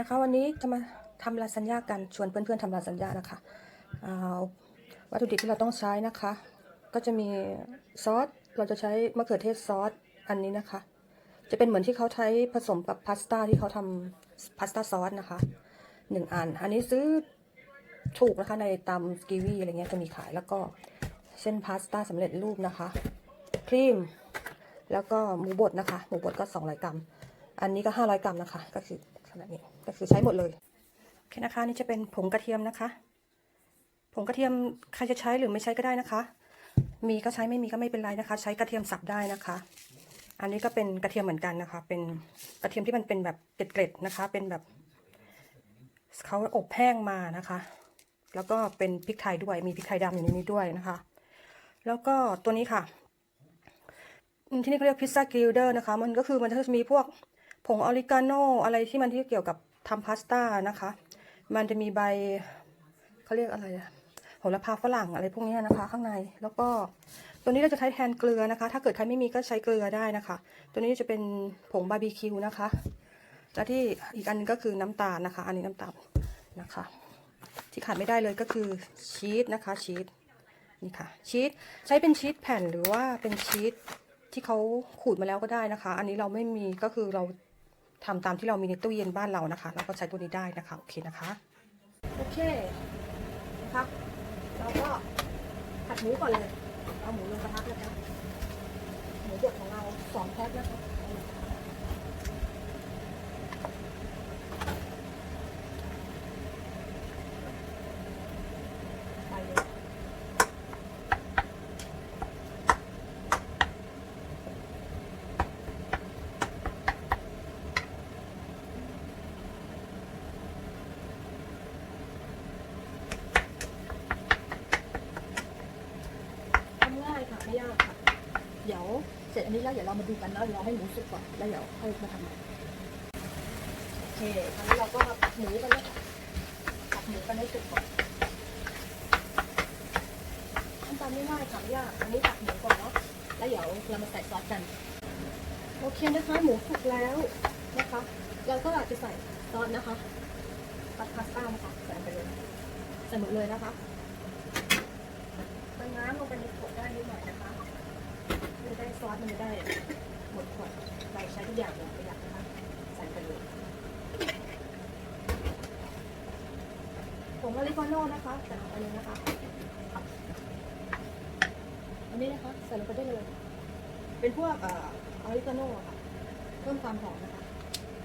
นะคะวันนี้จะมาทำลาซานญ่ากันชวนเพื่อนๆทำลาซานญ่านะคะอ่าวัตถุดิบที่เราต้องใช้นะคะ ก็จะมีซอสเราจะใช้มะเขือเทศซอสอันนี้นะคะ จะเป็นเหมือนที่เขาใช้ผสมกับพาสต้าที่เขาทำพาสต้าซอสนะคะหนึ่งอัน อันนี้ซื้อถูกนะคะในตามสกีวีอะไรเงี้ยจะมีขายแล้วก็เส้นพาสต้าสำเร็จรูปนะคะ ครีม แล้วก็หมูบดนะคะ หมูบดก็ 200 กรัม อันนี้ก็ 500 กรัมนะคะ ก็คือ ขนาดนี้ก็คือใช้หมดเลยโอเคนะคะนี่จะเป็นผงกระเทียมนะคะ ผงกระเทียมใครจะใช้หรือไม่ใช้ก็ได้นะคะ มีก็ใช้ไม่มีก็ไม่เป็นไรนะคะ ใช้กระเทียมสับได้นะคะ อันนี้ก็เป็นกระเทียมเหมือนกันนะคะ เป็นกระเทียมที่มันเป็นแบบเกล็ดๆนะคะ เป็นแบบเขาอบแห้งมานะคะ แล้วก็เป็นพริกไทยด้วย มีพริกไทยดำอยู่ในนี้ด้วยนะคะ แล้วก็ตัวนี้ค่ะที่นี่เขาเรียกพิซซ่ากิลเดอร์นะคะ มันก็คือมันจะมีพวก ผงออริกาโนอะไรที่มันที่เกี่ยวกับทำพาสต้านะคะ มันจะมีใบเขาเรียกอะไรอะโหระพาฝรั่งอะไรพวกนี้นะคะ ข้างในแล้วก็ตัวนี้เราจะใช้แทนเกลือนะคะ ถ้าเกิดใครไม่มีก็ใช้เกลือได้นะคะ ตัวนี้จะเป็นผงบาร์บีคิวนะคะและที่อีกอันนึงก็คือน้ำตาลนะคะ อันนี้น้ำตาลนะคะ ที่ขาดไม่ได้เลยก็คือชีสนะคะชีสนี่ค่ะชีสใช้เป็นชีสแผ่นหรือว่าเป็นชีสที่เขาขูดมาแล้วก็ได้นะคะ อันนี้เราไม่มีก็คือเรา ทำตามที่เรามีในตู้เย็นบ้านเรานะคะ เราก็ใช้ตัวนี้ได้นะคะ โอเคนะคะ โอเคนะคะเราก็ผัดหมูก่อนเลย เอาหมูลงกระทะนะคะ หมูบดของเราสองแพ็คนะคะไปเลย ทำง่ายค่ะ ไม่ยากค่ะเดี๋ยวเสร็จอันนี้แล้วเดี๋ยวเรามาดูกันแล้วเดี๋ยวเราให้หมูสุกก่อนแล้วเดี๋ยวค่อยมาทำใหม่โอเคคราวนี้เราก็มาผัดหมูกันเลยค่ะผัดหมูกันให้สุกก่อนขั้นตอนไม่ง่ายค่ะไม่ยากอันนี้ผัดหมูก่อนเนาะแล้วเดี๋ยวเรามาใส่ซอสกันโอเคนะคะหมูสุกแล้วนะคะ เราก็อาจจะใส่ซอสนะคะผัดพาสต้านะคะใส่ไปเลยใส่หมดเลยนะคะเติมน้ำลงไปนขวดได้ นิดหน่อยนะคะมันได้ซอสมันจะได้หมดขวดใส่ใช้ทุกอย่างเลยประหยัดนะคะใส่ไปเลยผงออริกาโน่นะคะใส่ลงไปเลยนะคะอันนี้นะคะใส่ลงไปได้เลย เป็นพวกออริกาโน่อะค่ะเพิ่มความหอมนะคะ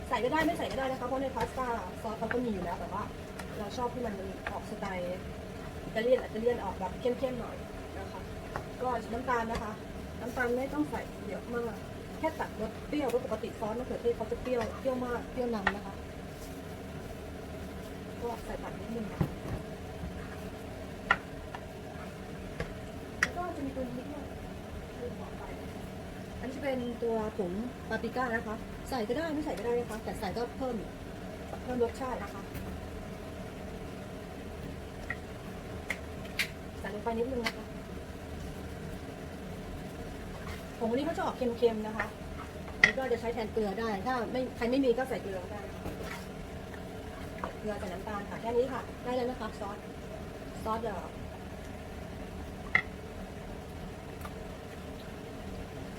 ใส่ก็ได้ไม่ใส่ก็ได้นะคะเพราะในพาสต้าซอสเขาก็มีอยู่แล้วแต่ว่า เราชอบที่มันออกสไตล์อิตาเลียนอิตาเลียนออกแบบเข้มๆหน่อย ก็น้ำตาลนะคะ น้ำตาลไม่ต้องใส่เยอะมาก แค่ตัดรสเปรี้ยวเพราะปกติซอสมะเขือเทศเขาจะเปรี้ยวเปรี้ยวมากเปรี้ยวนำนะคะ ก็ใส่ตัดนิดนึงค่ะแล้วก็จะมีตัวนี้ด้วยลืมบอกไปอันนี้จะเป็นตัวผงปาปริก้านะคะ ใส่ก็ได้ไม่ใส่ก็ได้นะคะ แต่ใส่ก็เพิ่มเพิ่มรสชาตินะคะใส่ลงไปนิดนึงนะคะ ผงอันนี้เขาจะออกเค็มๆนะคะอันนี้ก็จะใช้แทนเกลือได้ ถ้าไม่ใครไม่มีก็ใส่เกลือก็ได้เกลือกับน้ำตาลค่ะแค่นี้ค่ะ ได้แล้วนะคะซอส ซอสเดี๋ยว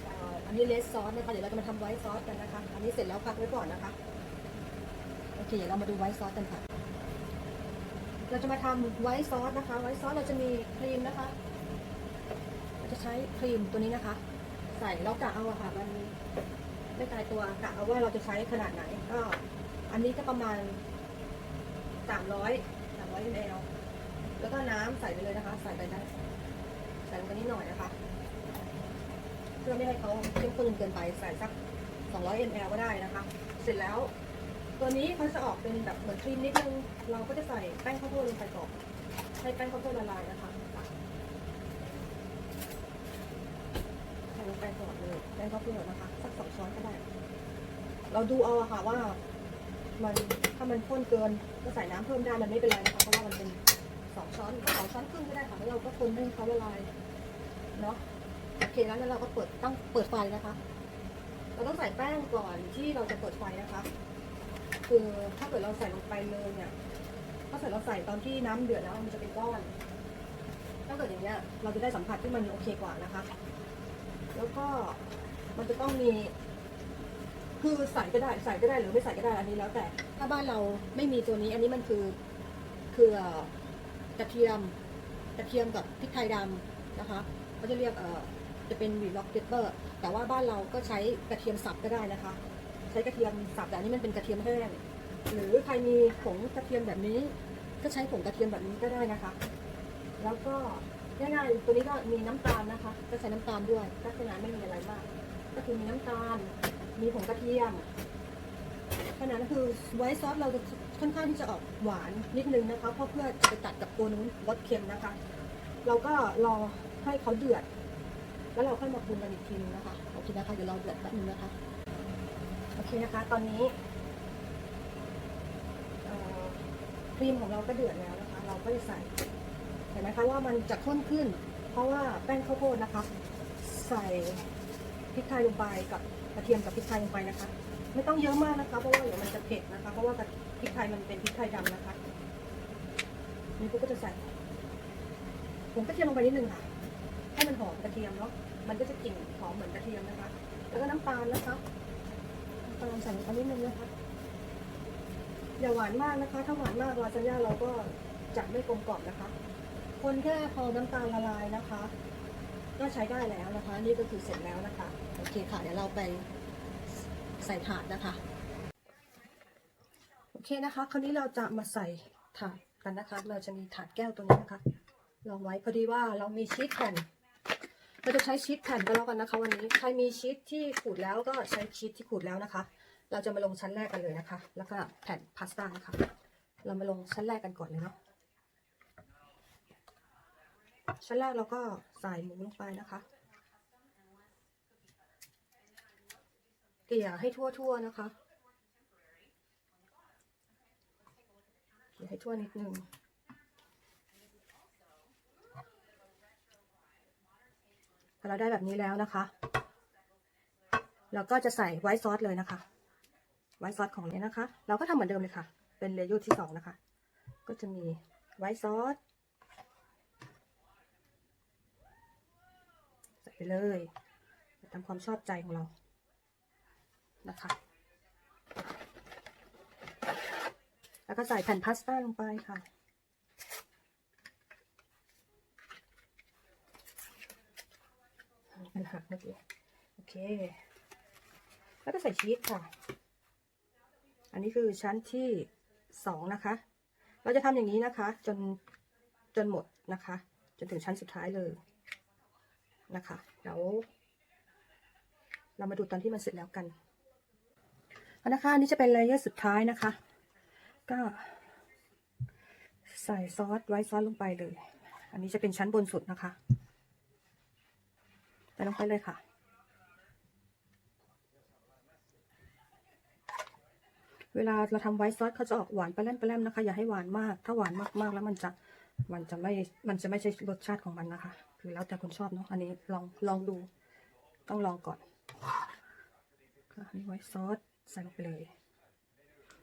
อ่ออันนี้เลสซอสนะคะ เดี๋ยวเราจะมาทำไวท์ซอสกันนะคะ อันนี้เสร็จแล้วพักไว้ก่อนนะคะ โอเค เดี๋ยวเรามาดูไวท์ซอสกันค่ะ เราจะมาทำไวท์ซอสนะคะ ไวท์ซอสเราจะมีครีมนะคะ เราจะใช้ครีมตัวนี้นะคะ ใส่แล้วกะเอาอะค่ะมันไม่ตายตัวกะเอาว่าเราจะใช้ขนาดไหน ก็ อันนี้ก็ประมาณสามร้อยสามร้อยมลแล้วก็น้ำใส่ไปเลยนะคะ ใส่ไปได้ใส่ลงไปนิดหน่อยนะคะ เพื่อไม่ให้เขาเข้มข้นจนเกินไปใส่สักสองร้อยมลก็ได้นะคะ เสร็จแล้ว ตัวนี้เขาจะออกเป็นแบบเหมือนครีมนิดนึงเราก็จะใส่แป้งข้าวโพดลงไปก่อนให้แป้งข้าวโพดละลายนะคะใส่ลงไปก่อนเลยแป้ง ข้าวโพดนะคะ สักสองช้อนก็ได้ เราดูเอาอะค่ะว่า มันถ้ามันข้นเกินก็ใส่น้ำเพิ่มได้มันไม่เป็นไรนะคะเพราะว่ามันเป็นสองช้อนสองช้อนครึ่งก็ได้ค่ะแล้วเราก็คนให้เขาละลายเนาะโอเคแล้วเราก็เปิดตั้งเปิดไฟนะคะ เราต้องใส่แป้งก่อนที่เราจะเปิดไฟนะคะ คือถ้าเกิดเราใส่ลงไปเลยเนี่ยถ้าเกิดเราใส่ตอนที่น้ำเดือดแล้วมันจะเป็นก้อน ถ้าเกิดอย่างเงี้ยเราจะได้สัมผัสที่มันโอเคกว่านะคะ แล้วก็ มันจะต้องมี คือใส่ก็ได้ใส่ก็ได้หรือไม่ใส่ก็ได้อันนี้แล้วแต่ ถ้าบ้านเราไม่มีตัวนี้ อันนี้มันคือคือเอ่อกระเทียมกระเทียมกับพริกไทยดำนะคะเขาจะเรียกเอ่อจะเป็นวีล็อกเปเปอร์ แต่ว่าบ้านเราก็ใช้กระเทียมสับก็ได้นะคะ ใช้กระเทียมสับแต่อันนี้มันเป็นกระเทียมแห้งหรือใครมีผงกระเทียมแบบนี้ ก็ใช้ผงกระเทียมแบบนี้ก็ได้นะคะ แล้วก็ง่ายๆตัวนี้ก็มีน้ำตาลนะคะ ก็ใช้น้ำตาลด้วยก็ขนาดไม่มีอะไรมาก ก็คือมีน้ำตาล มีผงกระเทียมขนาดนั้นคือไวท์ซอสเราจะค่อนข้างที่จะออกหวานนิดนึงนะคะเพราะเพื่อจะไปตัดกับตัวนู้นรสเค็มนะคะ เราก็รอให้เขาเดือด แล้วเราค่อยมาปรุงกันอีกทีนึงนะคะโอเคนะคะเดี๋ยวเรอเดือดแป๊บนึงนะคะโอเคนะคะ ตอนนี้ครีมของเราก็เดือดแล้วนะคะ เราก็จะใส่เห็นไหมคะว่ามันจะข้นขึ้น เพราะว่าแป้งข้าวโพดนะคะ ใส่ ริกไทยลงไปกับกระเทียมกับพริกไทยลงไปนะคะ ไม่ต้องเยอะมากนะคะ เพราะว่าเดี๋ยวมันจะเผ็ดนะคะ เพราะว่าพริกไทยมันเป็นพริกไทยดำนะคะนี่ก็จะใส่ผงกระเทียมลงไปนิดนึงค่ะ ให้มันหอมกระเทียมเนาะ มันก็จะกลิ่นหอมเหมือนกระเทียมนะคะ แล้วก็น้ำตาลนะคะน้ำตาลใส่ลงไปนิดนึงนะคะ อย่าหวานมากนะคะ ถ้าหวานมากลาซานญ่าเราก็จะไม่กลมกล่อมนะคะ คนแค่พอน้ำตาลละลายนะคะ ก็ใช้ได้แล้วนะคะ นี่ก็คือเสร็จแล้วนะคะ โอเคค่ะ เดี๋ยวเราไปใส่ถาดนะคะ โอเคนะคะ คราวนี้เราจะมาใส่ถาดกันนะคะ เราจะมีถาดแก้วตัวนี้นะคะลองไว้พอดีว่าเรามีชีสแผ่น เราจะใช้ชีสแผ่นก็แล้วกันนะคะ วันนี้ ใครมีชีสที่ขูดแล้วก็ใช้ชีสที่ขูดแล้วนะคะ เราจะมาลงชั้นแรกกันเลยนะคะ แล้วก็แผ่นพาสต้านะคะ เรามาลงชั้นแรกกันก่อนเลยเนาะ ชั้นแรกเราก็ใส่หมูลงไปนะคะ เกลี่ยให้ทั่วๆนะคะเกลี่ยให้ทั่วนิดนึงพอเราได้แบบนี้แล้วนะคะ เราก็จะใส่ไวท์ซอสเลยนะคะ ไวท์ซอสของเนี้นะคะ เราก็ทำเหมือนเดิมเลยค่ะ เป็นเลเยอร์ที่สองนะคะ ก็จะมีไวท์ซอสใส่ไปเลย ตามความชอบใจของเรา นะคะ แล้วก็ใส่แผ่นพาสต้าลงไปค่ะ มันหักเมื่อกี้โอเค แล้วก็ใส่ชีสค่ะ อันนี้คือชั้นที่สองนะคะ เราจะทำอย่างนี้นะคะ จนจนหมดนะคะ จนถึงชั้นสุดท้ายเลยนะคะ เดี๋ยวเรามาดูตอนที่มันเสร็จแล้วกัน นะคะอันนี้จะเป็นเลเยอร์สุดท้ายนะคะ ก็ใส่ซอสไว้ซอสลงไปเลย อันนี้จะเป็นชั้นบนสุดนะคะใส่ลงไปเลยค่ะ เวลาเราทำไวท์ซอสเขาจะออกหวานปลาแรมปลาแรมนะคะ อย่าให้หวานมาก ถ้าหวานมากๆแล้วมันจะมันจะไม่มันจะไม่ใช่รสชาติของมันนะคะ คือแล้วแต่คนชอบเนาะอันนี้ลองลองดู ต้องลองก่อนอันนี้ไวท์ซอส ใส่ลงไปเลย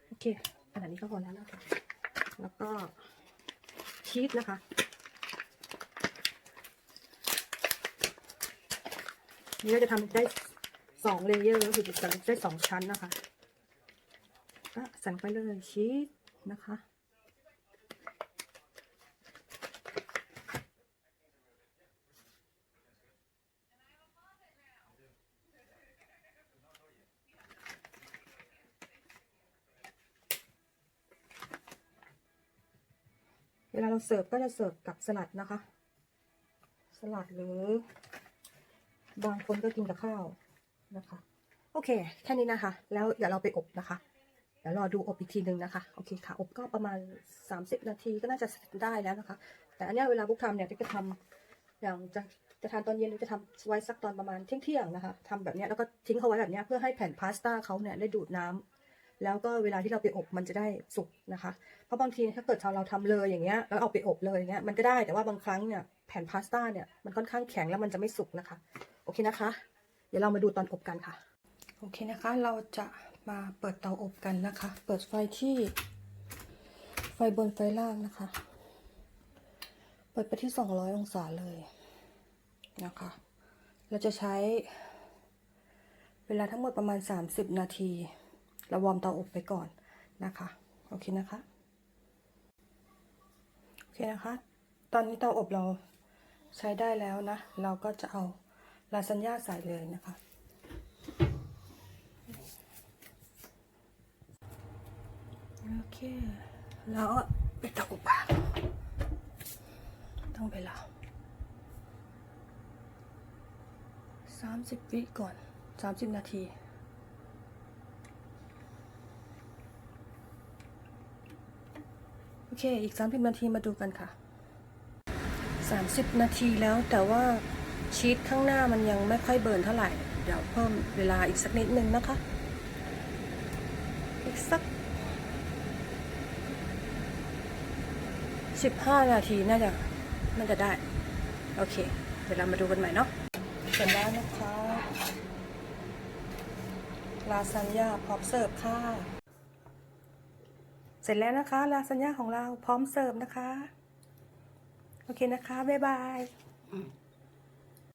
โอเคขนาดนี้ก็พอแล้วนะคะแล้วก็ชีสนะคะ นี่เราจะทำได้สองเลเยอร์ก็คือจะได้สองชั้นนะคะก็ใส่งไปเลยชีสนะคะ เวลาเราเสิร์ฟก็จะเสิร์ฟกับสลัดนะคะ สลัดหรือบางคนก็กินกับข้าวนะคะ โอเค แค่นี้นะคะ แล้วเดี๋ยวเราไปอบนะคะ เดี๋ยวรอดูอบอีกทีหนึ่งนะคะ โอเคค่ะ อบก็ประมาณ 30 นาทีก็น่าจะเสร็จได้แล้วนะคะ แต่อันนี้เวลาบุกทำเนี่ยจะทำอย่างจะจะทานตอนเย็นหรือจะทำไว้สักตอนประมาณเที่ยงๆนะคะทำแบบเนี้ยแล้วก็ทิ้งเขาไว้แบบเนี้ยเพื่อให้แผ่นพาสต้าเขาเนี่ยได้ดูดน้ำ แล้วก็เวลาที่เราไปอบมันจะได้สุกนะคะ เพราะบางทีถ้าเกิดเราทำเลยอย่างเงี้ยแล้วเอาไปอบเลยอย่างเงี้ยมันก็ได้แต่ว่าบางครั้งเนี่ยแผ่นพาสต้าเนี่ยมันค่อนข้างแข็งแล้วมันจะไม่สุกนะคะ โอเคนะคะ เดี๋ยวเรามาดูตอนอบกันค่ะ โอเคนะคะ เราจะมาเปิดเตาอบกันนะคะ เปิดไฟที่ไฟบนไฟล่างนะคะ เปิดไปที่ 200 องศาเลยนะคะ เราจะใช้เวลาทั้งหมดประมาณ 30 นาที เราวอร์มเตาอบไปก่อนนะคะ โอเคนะคะ โอเคนะคะ ตอนนี้เตาอบเราใช้ได้แล้วนะ เราก็จะเอาลาซานญ่าใส่เลยนะคะ โอเค แล้วไปเตาอบอะต้องเวลาสามสิบวิก่อนสามสิบนาที อเค อีกสามสิบนาทีมาดูกันค่ะสามสิบนาทีแล้วแต่ว่าชีสข้างหน้ามันยังไม่ค่อยเบิร์นเท่าไหร่ เดี๋ยวเพิ่มเวลาอีกสักนิดนึงนะคะ อีกสักสิบห้านาทีน่าจะน่าจะได้ โอเค เดี๋ยวเรามาดูกันใหม่เนาะเสร็จแล้วนะคะ ลาซานญ่าพร้อมเสิร์ฟค่ะ เสร็จแล้วนะคะลาซานญ่าของเราพร้อมเสิร์ฟนะคะ โอเคนะคะ บ๊ายบาย